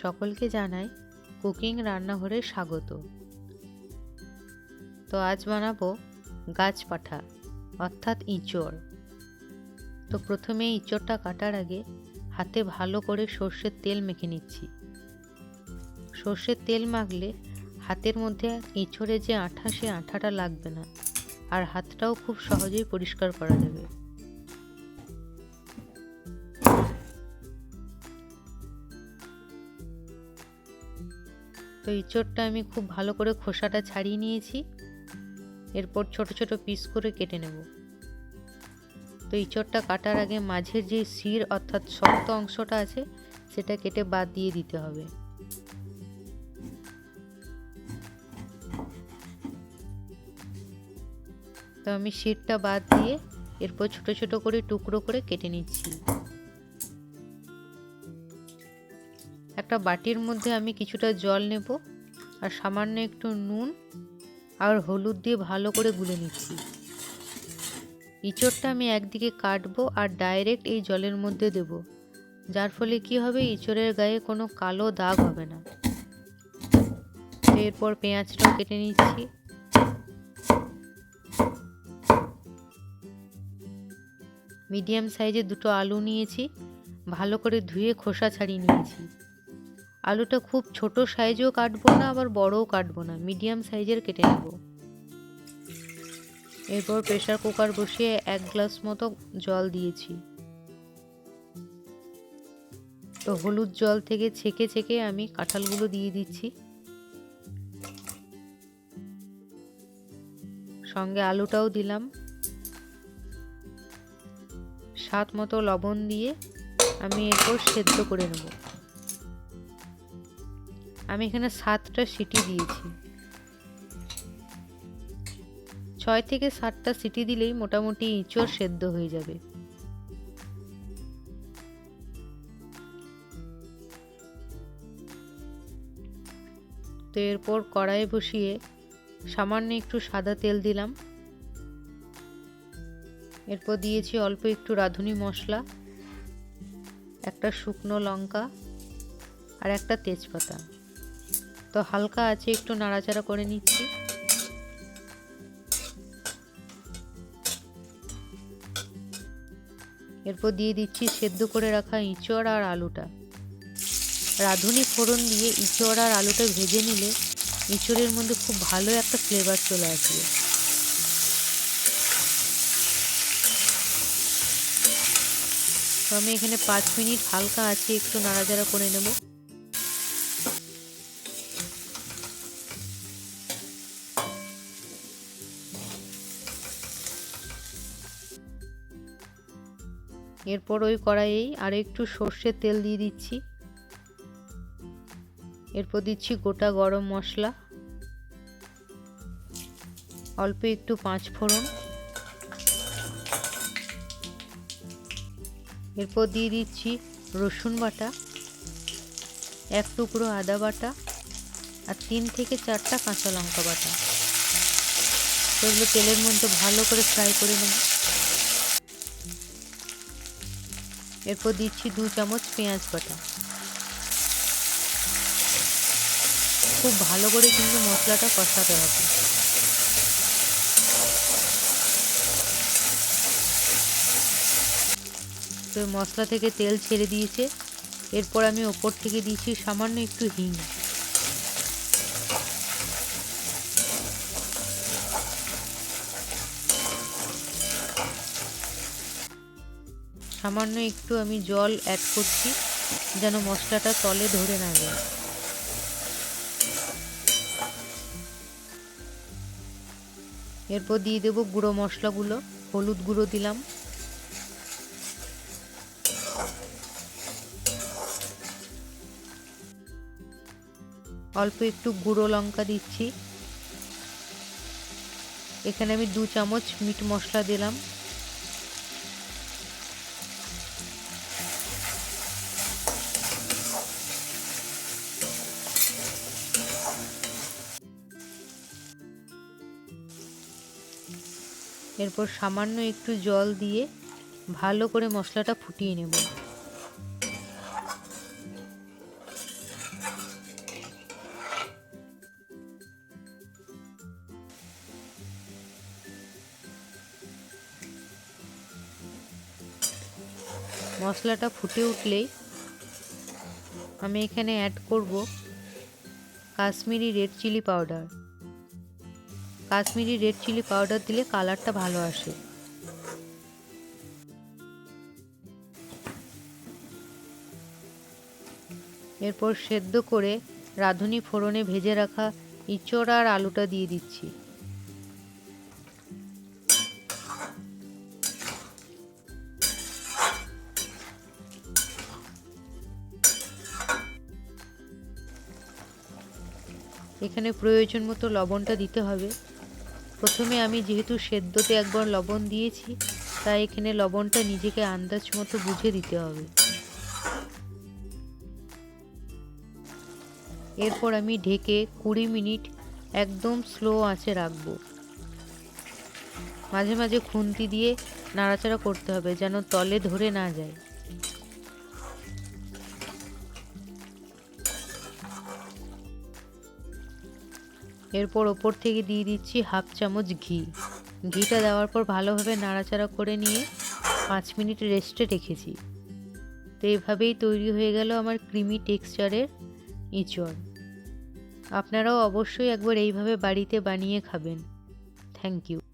সকলকে জানাই কুকিং রান্নাঘরে স্বাগত। তো আজ বানাবো গাছ পাঠা, অর্থাৎ ইঁচড়। তো প্রথমে ইঁচড়টা কাটার আগে হাতে ভালো করে সর্ষের তেল মেখে নিচ্ছি। সর্ষের তেল মাখলে হাতের মধ্যে ইঁচড়ে যে আঠা, সে আঠাটা লাগবে না, আর হাতটাও খুব সহজেই পরিষ্কার করা যাবে। তো ইঁচড়টা আমি খুব ভালো করে খোসাটা ছাড়িয়ে নিয়েছি। এরপর ছোট ছোট পিস করে কেটে নেব। তো ইঁচড়টা কাটার আগে মাঝের যে শির অর্থাৎ শক্ত অংশটা আছে, সেটা কেটে বাদ দিয়ে দিতে হবে। তো আমি শিরটা বাদ দিয়ে এরপর ছোট ছোট করে টুকরো করে কেটে নিচ্ছি। একটা বাটির মধ্যে আমি কিছুটা জল নেব আর সামান্য একটু নুন আর হলুদ দিয়ে ভালো করে গুলে নিচ্ছি। ইঁচড়টা আমি একদিকে কাটবো আর ডাইরেক্ট এই জলের মধ্যে দেব। যার ফলে কি হবে, ইঁচড়ের গায়ে কোনো কালো দাগ হবে না। এরপর পেঁয়াজটাও কেটে নিচ্ছি। মিডিয়াম সাইজে দুটো আলু নিয়েছি, ভালো করে ধুয়ে খোসা ছাড়িয়ে নিয়েছি। আলুটা খুব ছোট সাইজেও কাটবো না, আবার বড়ও কাটবো না, মিডিয়াম সাইজের কেটে নেব। এরপর প্রেশার কুকার বসিয়ে এক গ্লাস মতো জল দিয়েছি। তো হলুদ জল থেকে ছেঁকে ছেঁকে আমি কাঁঠালগুলো দিয়ে দিচ্ছি। সঙ্গে আলুটাও দিলাম। স্বাদ মতো লবণ দিয়ে আমি এরপর সেদ্ধ করে নেব। আমি এখানে সাতটা সিটি দিয়েছি। ছয় থেকে সাতটা সিটি দিলেই মোটামুটি ইঁচড় সেদ্ধ হয়ে যাবে। তো এরপর কড়াইয়ে বসিয়ে সামান্য একটু সাদা তেল দিলাম। এরপর দিয়েছি অল্প একটু রাঁধুনি মশলা, একটা শুকনো লঙ্কা আর একটা তেজপাতা। তো হালকা আছে, একটু নাড়াচাড়া করে নিচ্ছি। এরপর দিয়ে দিচ্ছি সেদ্ধ করে রাখা ইঁচড় আর আলুটা। রাঁধুনি ফোড়ন দিয়ে ইঁচড় আর আলুটা ভেজে নিলে ইঁচড়ের মধ্যে খুব ভালো একটা ফ্লেভার চলে আসবে। তো আমি এখানে পাঁচ মিনিট হালকা আছে, একটু নাড়াচাড়া করে নেব। এরপর ওই কড়াইয়েই আর একটু সর্ষের তেল দিয়ে দিচ্ছি। এরপর দিচ্ছি গোটা গরম মশলা। অল্প একটু পাঁচ ফোড়ন। এরপর দিয়ে দিচ্ছি রসুন বাটা, এক টুকরো আদা বাটা আর তিন থেকে চারটা কাঁচা লঙ্কা বাটা। সেগুলো তেলের মধ্যে ভালো করে ফ্রাই করে নেব। এরপর দিচ্ছি দু চামচ পেঁয়াজ বাটা। খুব ভালো করে কিন্তু মশলাটা কষাতে হবে। তো মশলা থেকে তেল ছেড়ে দিয়েছে। এরপর আমি ওপর থেকে দিয়েছি সামান্য একটু হিং। সামান্য একটু আমি জল অ্যাড করছি, যেন মশলাটা তলে ধরে না যায়। এরপর দিয়ে দেবো গুঁড়ো মশলাগুলো, হলুদ গুঁড়ো দিলাম। অল্প একটু গুঁড়ো লঙ্কা দিচ্ছি। এখানে আমি দু চামচ মিট মশলা দিলাম। এরপর সামান্য একটু জল দিয়ে ভালো করে মশলাটা ফুটিয়ে নেব। মশলাটা ফুটে উঠলেই আমি এখানে অ্যাড করব Kashmiri red chilli powder Kashmiri red chilli powder দিলে কালারটা ভালো আসে। এরপর সেদ্ধ করে রাঁধুনি ফোড়নে ভেজে রাখা ইঁচড় আর আলুটা দিয়ে দিচ্ছি। এখানে প্রয়োজন মতো লবণটা দিতে হবে। প্রথমে আমি যেহেতু সেদ্ধতে একবার লবণ দিয়েছি, তাই এখানে লবণটা নিজেকে আন্দাজ মতো বুঝে দিতে হবে। এরপর আমি ঢেকে কুড়ি মিনিট একদম স্লো আঁচে রাখব। মাঝে মাঝে খুন্তি দিয়ে নাড়াচাড়া করতে হবে যেন তলে ধরে না যায়। এরপর ওপর থেকে দিয়ে দিচ্ছি হাফ চামচ ঘি। ঘিটা দেওয়ার পর ভালোভাবে নাড়াচাড়া করে নিয়ে পাঁচ মিনিট রেস্টে রেখেছি। তো এভাবেই তৈরি হয়ে গেল আমার ক্রিমি টেক্সচারের ইঁচড়। আপনারাও অবশ্যই একবার এইভাবে বাড়িতে বানিয়ে খাবেন। Thank you